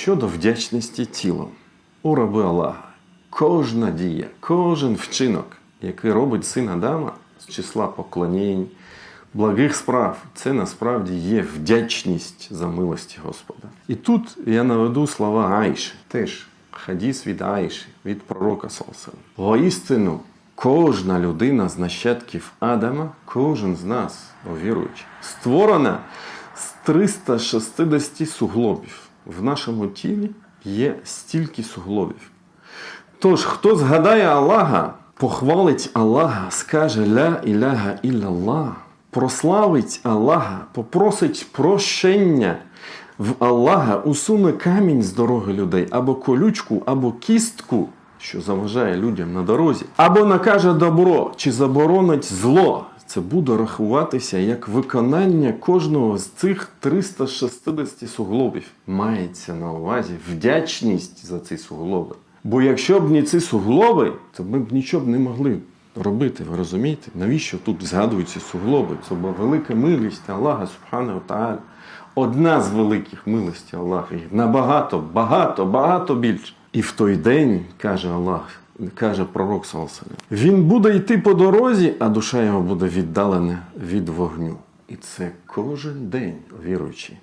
Щодо вдячності тілом, у раби Аллаха, кожна дія, кожен вчинок, який робить син Адама з числа поклонінь, благих справ, це насправді є вдячність за милості Господа. І тут я наведу слова Айші, теж хадіс від Айші, від пророка Салсана. Воістину, кожна людина з нащадків Адама, кожен з нас, віруючи, створена з 360 суглобів. В нашому тілі є стільки суглобів. Тож, хто згадає Аллаха, похвалить Аллаха, скаже Ля іляга ілляллах, прославить Аллаха, попросить прощення в Аллаха, усуне камінь з дороги людей, або колючку, або кістку, що заважає людям на дорозі, або накаже добро чи заборонить зло. Це буде рахуватися як виконання кожного з цих 360 суглобів. Мається на увазі вдячність за ці суглоби. Бо якщо б не ці суглоби, то ми б нічого не могли робити. Ви розумієте? Навіщо тут згадуються суглоби? Це була велика милість Аллаха Субхану Та'аля. Одна з великих милості Аллаха. Набагато, багато, багато більше. І в той день, каже Аллах, каже пророк Салсалям, він буде йти по дорозі, а душа його буде віддалена від вогню. І це кожен день, віруючий.